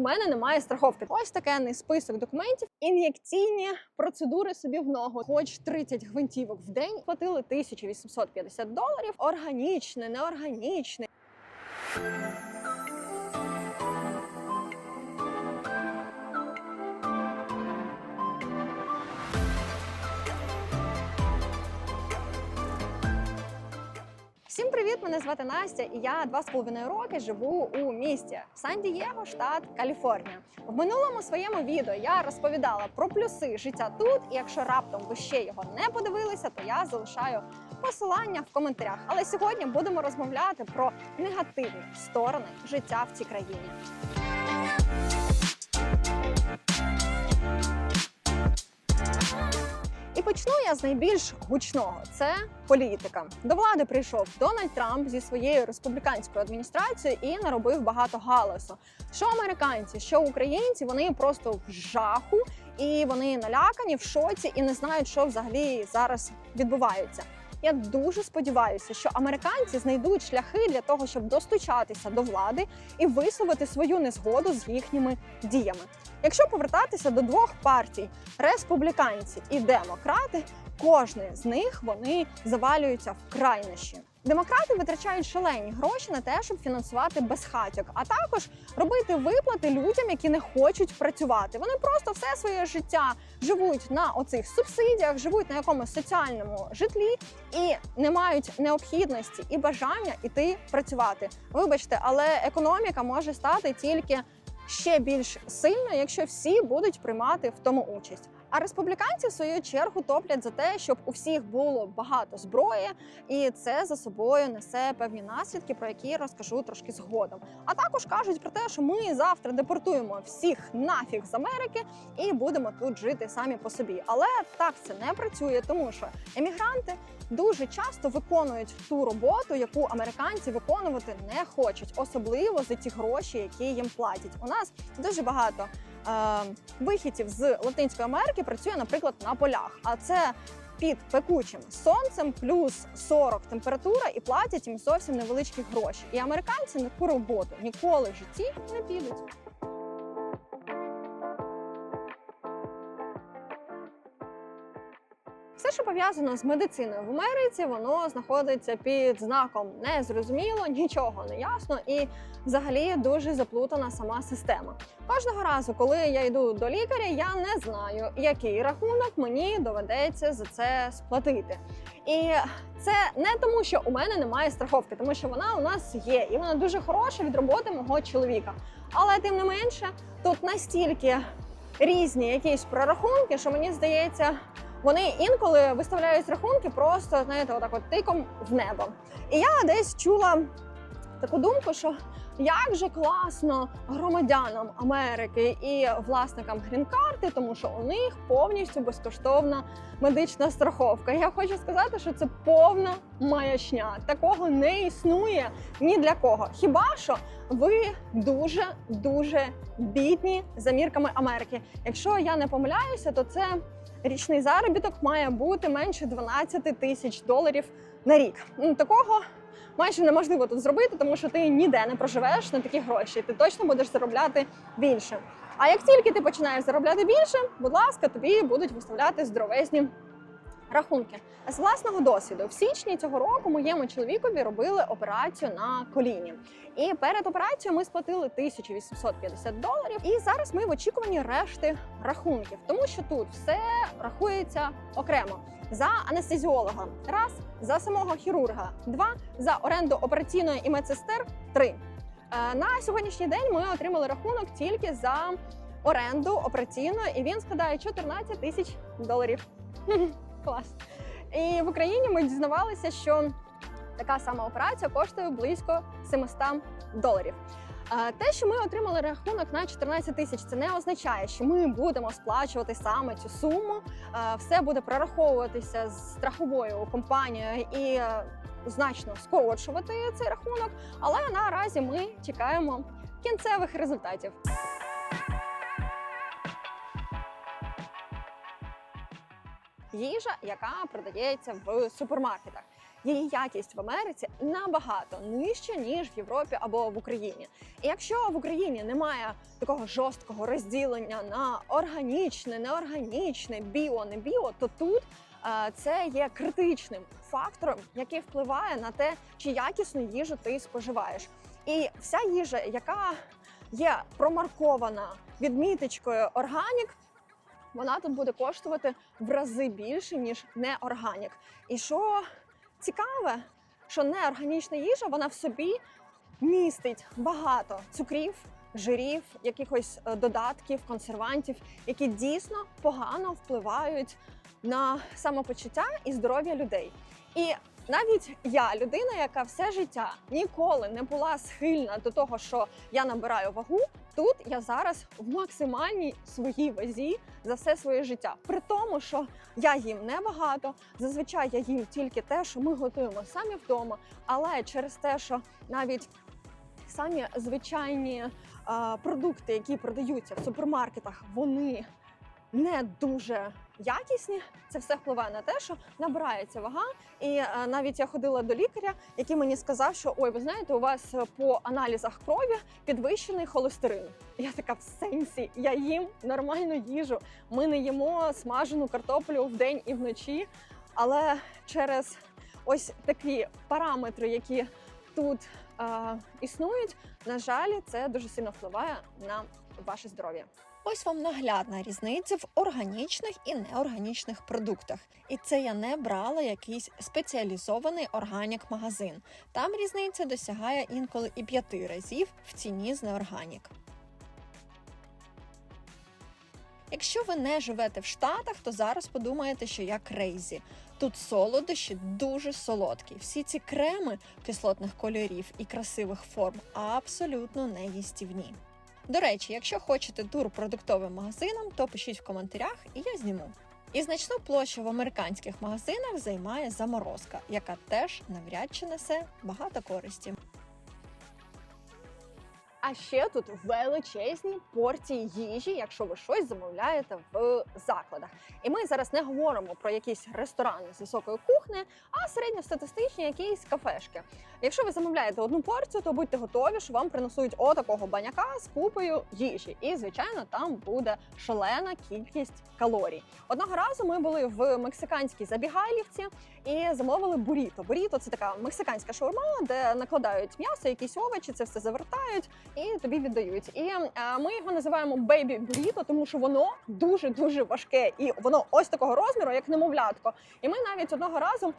у мене немає страховки. Ось такий список документів. Ін'єкційні процедури собі в ногу, хоч 30 гвинтівок в день, платили 1850 доларів. Органічне, неорганічне. Всім привіт! Мене звати Настя, і я два з половиною роки живу у місті Сан-Дієго, штат Каліфорнія. В минулому своєму відео я розповідала про плюси життя тут. І якщо раптом ви ще його не подивилися, то я залишаю посилання в коментарях. Але сьогодні будемо розмовляти про негативні сторони життя в цій країні. І почну я з найбільш гучного це політика. До влади прийшов Дональд Трамп зі своєю республіканською адміністрацією і наробив багато галасу. Що американці, що українці, вони просто в жаху і вони налякані в шоці і не знають, що взагалі зараз відбувається. Я дуже сподіваюся, що американці знайдуть шляхи для того, щоб достучатися до влади і висловити свою незгоду з їхніми діями. Якщо повертатися до двох партій республіканці і демократи, кожне з них вони завалюються в крайнощі. Демократи витрачають шалені гроші на те, щоб фінансувати безхатьок, а також робити виплати людям, які не хочуть працювати. Вони просто все своє життя живуть на оцих субсидіях, живуть на якомусь соціальному житлі і не мають необхідності і бажання іти працювати. Вибачте, але економіка може стати тільки ще більш сильно, якщо всі будуть приймати в тому участь. А республіканці в свою чергу топлять за те, щоб у всіх було багато зброї, і це за собою несе певні наслідки, про які я розкажу трошки згодом. А також кажуть про те, що ми завтра депортуємо всіх нафіг з Америки і будемо тут жити самі по собі. Але так це не працює, тому що емігранти дуже часто виконують ту роботу, яку американці виконувати не хочуть, особливо за ті гроші, які їм платять. У нас дуже багато вихідців з Латинської Америки працює, наприклад, на полях. А це під пекучим сонцем, плюс 40 температура, і платять їм зовсім невеличкі гроші. І американці на таку роботу ніколи в житті не підуть. Все, що пов'язано з медициною в Америці, воно знаходиться під знаком незрозуміло, нічого не ясно і взагалі дуже заплутана сама система. Кожного разу, коли я йду до лікаря, я не знаю, який рахунок мені доведеться за це сплатити. І це не тому, що у мене немає страховки, тому що вона у нас є, і вона дуже хороша від роботи мого чоловіка. Але тим не менше, тут настільки різні якісь прорахунки, що мені здається. Вони інколи виставляють рахунки просто знаєте, отак от тиком в небо. І я десь чула таку думку, що як же класно громадянам Америки і власникам грін-карти, тому що у них повністю безкоштовна медична страховка. Я хочу сказати, що це повна маячня. Такого не існує ні для кого. Хіба що ви дуже дуже бідні за мірками Америки? Якщо я не помиляюся, то це річний заробіток має бути менше 12 тисяч доларів на рік. Ну, Такого майже неможливо тут зробити, тому що ти ніде не проживеш на такі гроші. Ти точно будеш заробляти більше. А як тільки ти починаєш заробляти більше, будь ласка, тобі будуть виставляти здоровезні рахунки. З власного досвіду, в січні цього року моєму чоловікові робили операцію на коліні. І перед операцією ми сплатили 1850 доларів. І зараз ми в очікуванні решти рахунків, тому що тут все рахується окремо. За анестезіолога раз, за самого хірурга два, за оренду операційної і медсестер три. Е, На сьогоднішній день ми отримали рахунок тільки за оренду операційної, і він складає 14 тисяч доларів. Клас. І в Україні ми дізнавалися, що така сама операція коштує близько 700 доларів. Те, що ми отримали рахунок на 14 тисяч, це не означає, що ми будемо сплачувати саме цю суму. Все буде прораховуватися з страховою компанією і е, значно скорочувати цей рахунок. Але наразі ми чекаємо кінцевих результатів. Їжа, яка продається в супермаркетах. її якість в Америці набагато нижча ніж в Європі або в Україні. І якщо в Україні немає такого жорсткого розділення на органічне, неорганічне, біо, не біо, то тут е, це є критичним фактором, який впливає на те, чи якісну їжу ти споживаєш. І вся їжа, яка є промаркована відміточкою органік, вона тут буде коштувати в рази більше, ніж неорганік. І що цікаве, що неорганічна їжа вона в собі містить багато цукрів, жирів, якихось е, додатків, консервантів, які дійсно погано впливають на самопочуття і здоров'я людей. І навіть я, людина, яка все життя ніколи не була схильна до того, що я набираю вагу. Тут я зараз в максимальній своїй вазі за все своє життя. При тому, що я їм небагато. Зазвичай я їм тільки те, що ми готуємо самі вдома. Але через те, що навіть самі звичайні е, продукти, які продаються в супермаркетах, вони не дуже якісні. Це все впливає на те, що набирається вага. І е, навіть я ходила до лікаря, який мені сказав, що ой, ви знаєте, у вас е, по аналізах крові підвищений холестерин. Я така в сенсі, я їм нормальну їжу. Ми не їмо смажену картоплю вдень і вночі. Але через ось такі параметри, які тут е, існують, на жаль, це дуже сильно впливає на ваше здоров'я. Ось вам наглядна різниця в органічних і неорганічних продуктах. І це я не брала якийсь спеціалізований органік-магазин. Там різниця досягає інколи і п'яти разів в ціні з неорганік. Якщо ви не живете в Штатах, то зараз подумаєте, що я крейзі. Тут солодощі дуже солодкі. Всі ці креми кислотних кольорів і красивих форм абсолютно не їстівні. До речі, якщо хочете тур продуктовим магазином, то пишіть в коментарях і я зніму. І значну площу в американських магазинах займає заморозка, яка теж навряд чи несе багато користі. А ще тут величезні порції їжі, якщо ви щось замовляєте в закладах. І ми зараз не говоримо про якісь ресторани з високої кухні, а середньостатистичні якісь кафешки. Якщо ви замовляєте одну порцію, то будьте готові, що вам принесуть отакого баняка з купою їжі. І звичайно, там буде шалена кількість калорій. Одного разу ми були в мексиканській забігайлівці і замовили буріто. Буріто це така мексиканська шаурма, де накладають м'ясо, якісь овочі, це все завертають і тобі віддають. І е, ми його називаємо бейбі буріто, тому що воно дуже дуже важке, і воно ось такого розміру, як немовлятко. І ми навіть одного разу.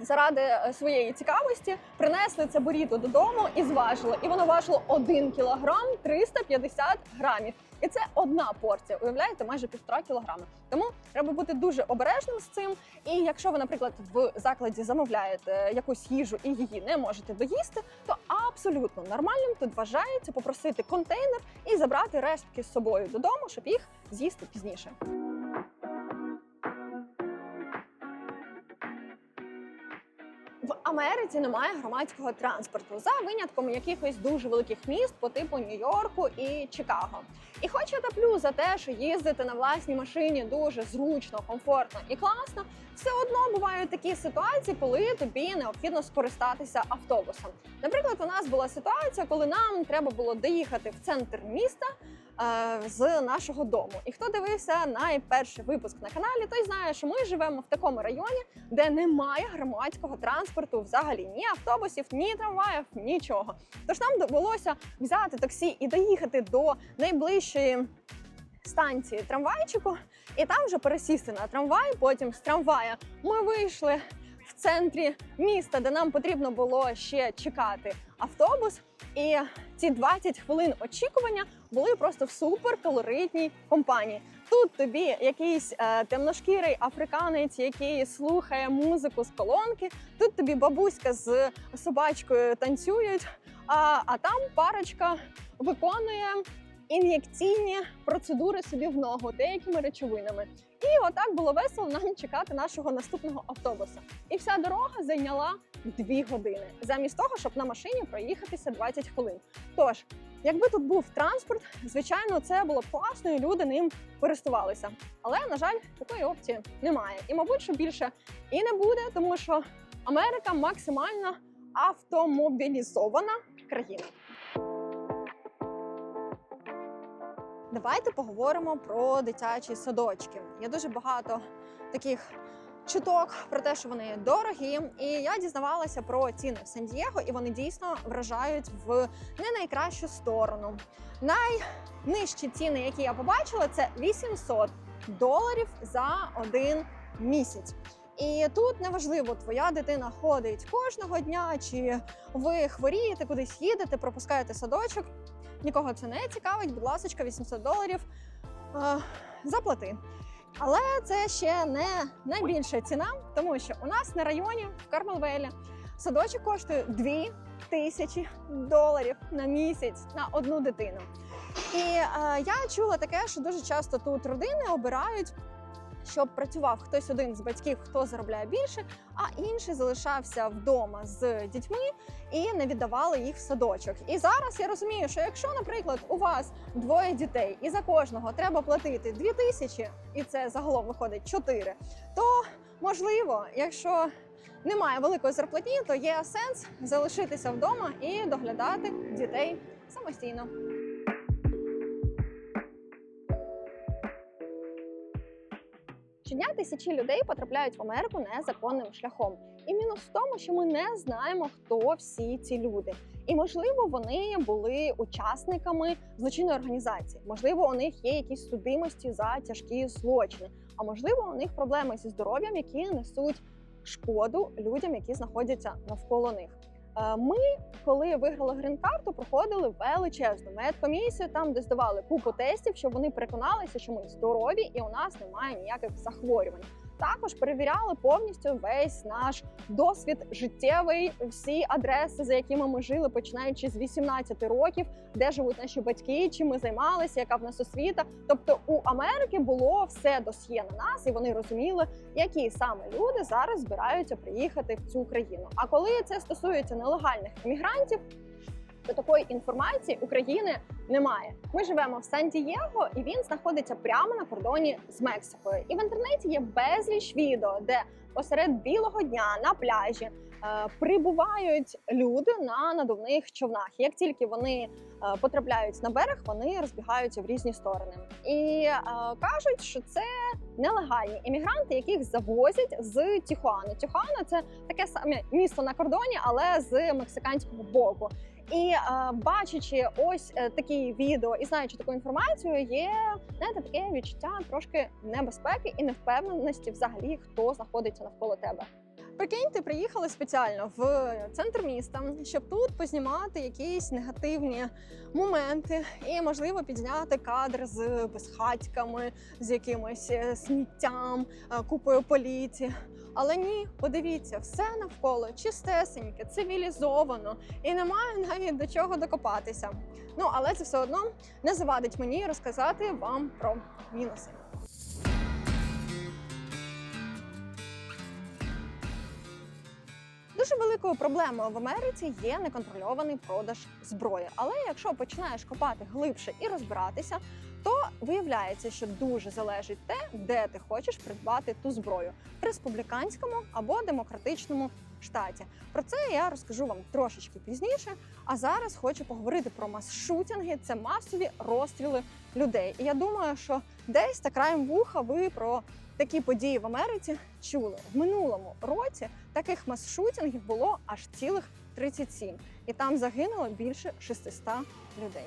Заради е, своєї цікавості принесли це буріто додому і зважили. І воно важило 1 кілограм 350 грамів. І це одна порція. Уявляєте, майже півтора кілограми. Тому треба бути дуже обережним з цим. І якщо ви, наприклад, в закладі замовляєте якусь їжу і її не можете доїсти, то абсолютно нормальним тут вважається попросити контейнер і забрати рештки з собою додому, щоб їх з'їсти пізніше. В Америці немає громадського транспорту за винятком якихось дуже великих міст по типу Нью-Йорку і Чикаго. І хоч я топлю за те, що їздити на власній машині дуже зручно, комфортно і класно, все одно бувають такі ситуації, коли тобі необхідно скористатися автобусом. Наприклад, у нас була ситуація, коли нам треба було доїхати в центр міста з нашого дому. І хто дивився найперший випуск на каналі, той знає, що ми живемо в такому районі, де немає громадського транспорту взагалі ні автобусів, ні трамваїв, нічого. Тож нам довелося взяти таксі і доїхати до найближчої станції трамвайчику, і там вже пересісти на трамвай. Потім з трамвая ми вийшли центрі міста, де нам потрібно було ще чекати автобус. І ці 20 хвилин очікування були просто в суперколоритній компанії. Тут тобі якийсь е, темношкірий африканець, який слухає музику з колонки. Тут тобі бабуська з собачкою танцюють. А, а там парочка виконує ін'єкційні процедури собі в ногу деякими речовинами. І отак було весело нам чекати нашого наступного автобуса. І вся дорога зайняла дві години, замість того, щоб на машині проїхатися 20 хвилин. Тож, якби тут був транспорт, звичайно, це було б класно, і люди ним користувалися. Але на жаль, такої опції немає. І мабуть, що більше і не буде, тому що Америка максимально автомобілізована країна. Давайте поговоримо про дитячі садочки. Є дуже багато таких чуток про те, що вони дорогі. І я дізнавалася про ціни в Сан-Дієго, і вони дійсно вражають в не найкращу сторону. Найнижчі ціни, які я побачила, це 800 доларів за один місяць. І тут неважливо, твоя дитина ходить кожного дня, чи ви хворієте, кудись їдете, пропускаєте садочок. Нікого це не цікавить. Будь ласка, 800 доларів е, заплати. Але це ще не найбільша ціна, тому що у нас на районі в Кармелвелі садочок коштує 2 тисячі доларів на місяць на одну дитину. І е, я чула таке, що дуже часто тут родини обирають. Щоб працював хтось один з батьків, хто заробляє більше, а інший залишався вдома з дітьми і не віддавали їх в садочок. І зараз я розумію, що якщо, наприклад, у вас двоє дітей, і за кожного треба платити дві тисячі, і це загалом виходить 4, то можливо, якщо немає великої зарплатні, то є сенс залишитися вдома і доглядати дітей самостійно. Щодня тисячі людей потрапляють в Америку незаконним шляхом. І мінус в тому, що ми не знаємо, хто всі ці люди. І можливо, вони були учасниками злочинної організації. Можливо, у них є якісь судимості за тяжкі злочини. А можливо, у них проблеми зі здоров'ям, які несуть шкоду людям, які знаходяться навколо них. Е, Ми, коли виграли грін-карту, проходили величезну медкомісію, там де здавали купу тестів, щоб вони переконалися, що ми здорові і у нас немає ніяких захворювань. Також перевіряли повністю весь наш досвід життєвий, всі адреси, за якими ми жили, починаючи з 18 років, де живуть наші батьки, чим ми займалися, яка в нас освіта. Тобто у Америки було все досьє на нас, і вони розуміли, які саме люди зараз збираються приїхати в цю країну. А коли це стосується нелегальних іммігрантів, то такої інформації України немає. Ми живемо в Сан-Дієго, і він знаходиться прямо на кордоні з Мексикою. І в інтернеті є безліч відео, де посеред білого дня на пляжі е, прибувають люди на надувних човнах. Як тільки вони е, потрапляють на берег, вони розбігаються в різні сторони і е, кажуть, що це нелегальні іммігранти, яких завозять з Тіхуани. Тіхуана це таке саме місто на кордоні, але з мексиканського боку. І е, бачачи ось е, такі відео і знаючи таку інформацію, є знаєте, таке відчуття трошки небезпеки і невпевненості взагалі, хто знаходиться навколо тебе. Прикиньте, приїхали спеціально в центр міста, щоб тут познімати якісь негативні моменти і, можливо, підзняти кадр з безхатьками, з якимось е, сміттям, е, купою поліції. Але ні, подивіться, все навколо чистесеньке, цивілізовано і немає навіть до чого докопатися. Ну але це все одно не завадить мені розказати вам про мінуси. Дуже великою проблемою в Америці є неконтрольований продаж зброї. Але якщо починаєш копати глибше і розбиратися, то виявляється, що дуже залежить те, де ти хочеш придбати ту зброю в республіканському або демократичному штаті. Про це я розкажу вам трошечки пізніше. А зараз хочу поговорити про мас-шутінги. Це масові розстріли людей. І я думаю, що десь та краєм вуха ви про такі події в Америці чули в минулому році. Таких мас-шутінгів було аж цілих 37. і там загинуло більше 600 людей.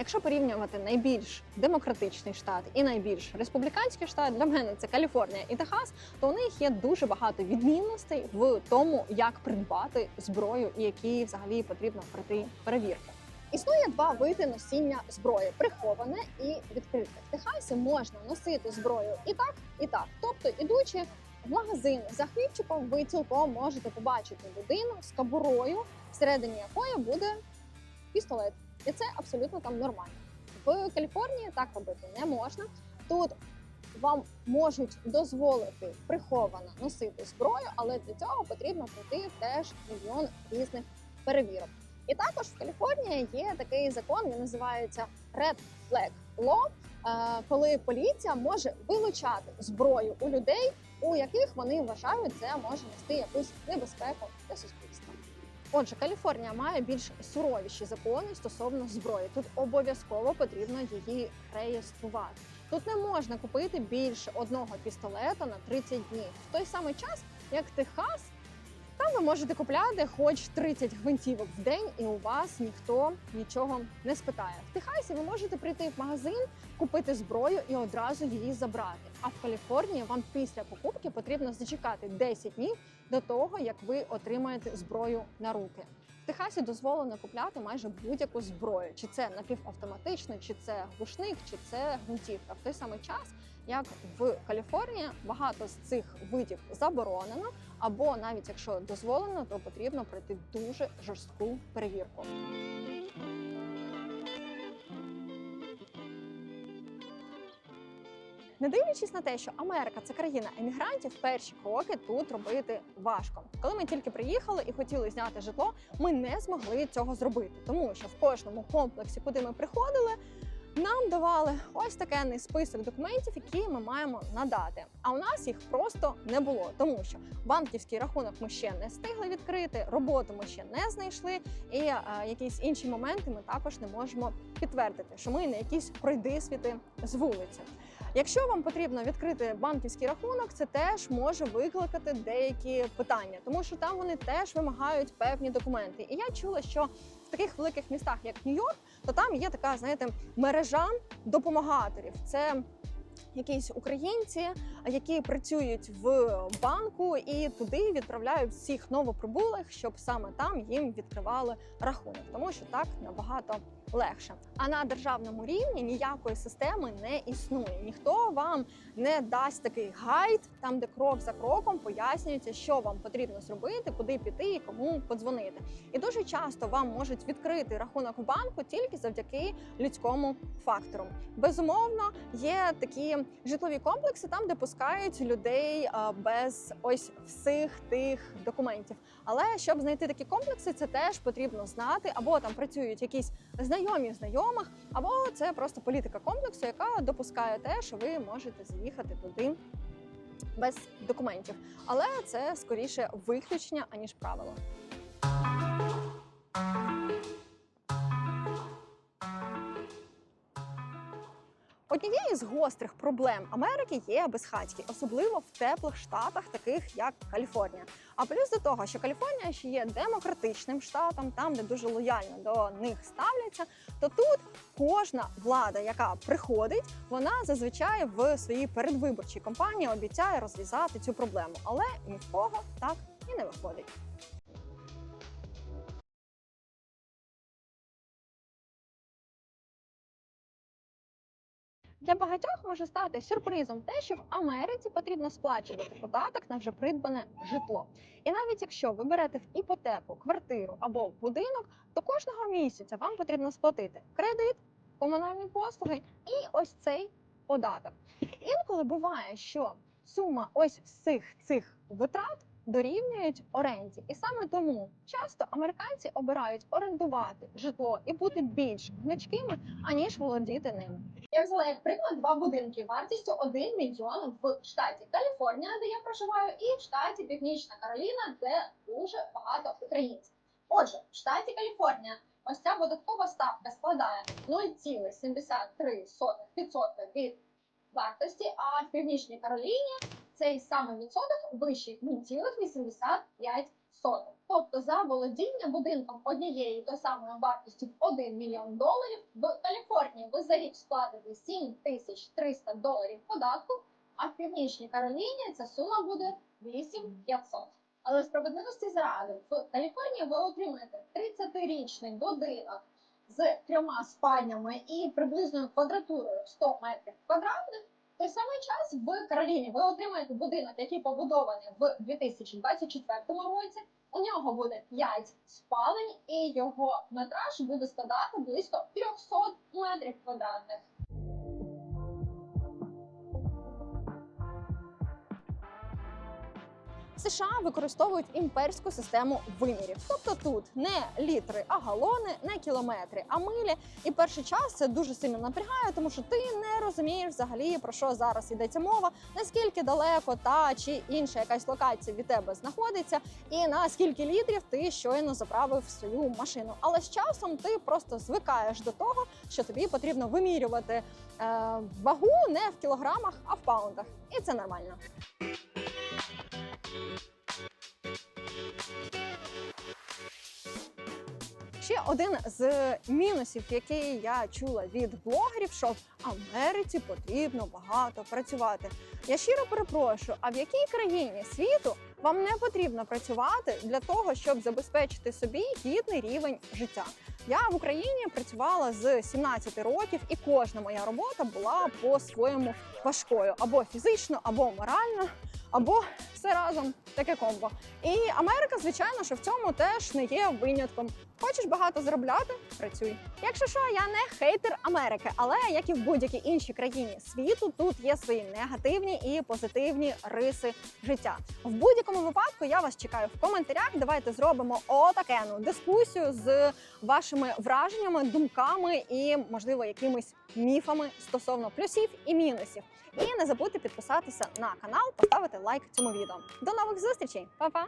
Якщо порівнювати найбільш демократичний штат і найбільш республіканський штат, для мене це Каліфорнія і Техас, то у них є дуже багато відмінностей в тому, як придбати зброю і які взагалі потрібно пройти перевірку. Існує два види носіння зброї: приховане і відкрите. В Техасі можна носити зброю і так, і так. Тобто, ідучи в магазин за хлібчиком, ви цілком можете побачити людину з кабурою, всередині якої буде пістолет. І це абсолютно там нормально. В Каліфорнії так робити не можна. Тут вам можуть дозволити приховано носити зброю, але для цього потрібно пройти теж мільйон різних перевірок. І також в Каліфорнії є такий закон, він називається Red Flag Law, е, коли поліція може вилучати зброю у людей у яких вони вважають це може нести якусь небезпеку для суспільства. Отже, Каліфорнія має більш суровіші закони стосовно зброї. Тут обов'язково потрібно її реєструвати. Тут не можна купити більше одного пістолета на 30 днів. В той самий час, як Техас, там ви можете купляти хоч 30 гвинтівок в день, і у вас ніхто нічого не спитає. В Техасі ви можете прийти в магазин, купити зброю і одразу її забрати. А в Каліфорнії вам після покупки потрібно зачекати 10 днів до того, як ви отримаєте зброю на руки. В Техасі дозволено купляти майже будь-яку зброю, чи це напівавтоматична, чи це глушник, чи це гвинтівка. В той самий час, як в Каліфорнії, багато з цих видів заборонено, або навіть якщо дозволено, то потрібно пройти дуже жорстку перевірку. Не дивлячись на те, що Америка це країна емігрантів, перші кроки тут робити важко. Коли ми тільки приїхали і хотіли зняти житло, ми не змогли цього зробити, тому що в кожному комплексі, куди ми приходили, нам давали ось такий список документів, які ми маємо надати. А у нас їх просто не було, тому що банківський рахунок ми ще не встигли відкрити, роботу ми ще не знайшли, і е, якісь інші моменти ми також не можемо підтвердити, що ми не якісь пройдисвіти з вулиці. Якщо вам потрібно відкрити банківський рахунок, це теж може викликати деякі питання, тому що там вони теж вимагають певні документи. І я чула, що таких великих містах, як Нью-Йорк, то там є така, знаєте, мережа допомагаторів. Це якісь українці, які працюють в банку, і туди відправляють всіх новоприбулих, щоб саме там їм відкривали рахунок, тому що так набагато легше. А на державному рівні ніякої системи не існує. Ніхто вам не дасть такий гайд, там де крок за кроком пояснюється, що вам потрібно зробити, куди піти і кому подзвонити. І дуже часто вам можуть відкрити рахунок у банку тільки завдяки людському фактору. Безумовно, є такі житлові комплекси, там де пускають людей без ось всіх тих документів. Але щоб знайти такі комплекси, це теж потрібно знати, або там працюють якісь знайомі знайомих, або це просто політика комплексу, яка допускає те, що ви можете заїхати туди без документів. Але це скоріше виключення аніж правило. Однією з гострих проблем Америки є безхатьки, особливо в теплих штатах, таких як Каліфорнія. А плюс до того, що Каліфорнія ще є демократичним штатом, там де дуже лояльно до них ставляться, то тут кожна влада, яка приходить, вона зазвичай в своїй передвиборчій кампанії обіцяє розв'язати цю проблему, але ні в кого так і не виходить. Для багатьох може стати сюрпризом те, що в Америці потрібно сплачувати податок на вже придбане житло. І навіть якщо ви берете в іпотеку квартиру або будинок, то кожного місяця вам потрібно сплатити кредит, комунальні послуги і ось цей податок. Інколи буває, що сума ось всіх цих витрат дорівнюють оренді, і саме тому часто американці обирають орендувати житло і бути більш гнучкими, аніж володіти ним. Я взяла як приклад два будинки вартістю 1 мільйон в штаті Каліфорнія, де я проживаю, і в штаті Північна Кароліна, де дуже багато українців. Отже, в штаті Каліфорнія ось ця податкова ставка складає 0,73% від вартості, а в Північній Кароліні цей самий відсоток вищий 0,85%. Тобто за володіння будинком однієї той самої вартості в 1 мільйон доларів в Каліфорнії ви за рік сплатите 7300 доларів податку, а в Північній Кароліні ця сума буде 8500. Але справедливості заради в Каліфорнії ви отримаєте 30-річний будинок з трьома спальнями і приблизною квадратурою 100 метрів квадратних. Той самий час в Кароліні ви отримаєте будинок, який побудований в 2024 році. У нього буде 5 спалень, і його метраж буде складати близько 300 метрів квадратних. США використовують імперську систему вимірів. Тобто тут не літри, а галони, не кілометри, а милі. І перший час це дуже сильно напрягає, тому що ти не розумієш взагалі про що зараз йдеться мова, наскільки далеко та чи інша якась локація від тебе знаходиться, і на скільки літрів ти щойно заправив свою машину. Але з часом ти просто звикаєш до того, що тобі потрібно вимірювати е, вагу не в кілограмах, а в паундах, і це нормально. Ще один з мінусів, який я чула від блогерів, що в Америці потрібно багато працювати. Я щиро перепрошую, а в якій країні світу вам не потрібно працювати для того, щоб забезпечити собі гідний рівень життя? Я в Україні працювала з 17 років, і кожна моя робота була по-своєму важкою або фізично, або морально, або все разом таке комбо. І Америка, звичайно, що в цьому теж не є винятком. Хочеш багато заробляти? Працюй. Якщо що, я не хейтер Америки, але як і в будь-якій іншій країні світу, тут є свої негативні і позитивні риси життя. В будь-якому випадку я вас чекаю в коментарях. Давайте зробимо отакену дискусію з вашими враженнями, думками і, можливо, якимись міфами стосовно плюсів і мінусів. І не забудьте підписатися на канал, поставити лайк цьому відео. До нових зустрічей, Па-па!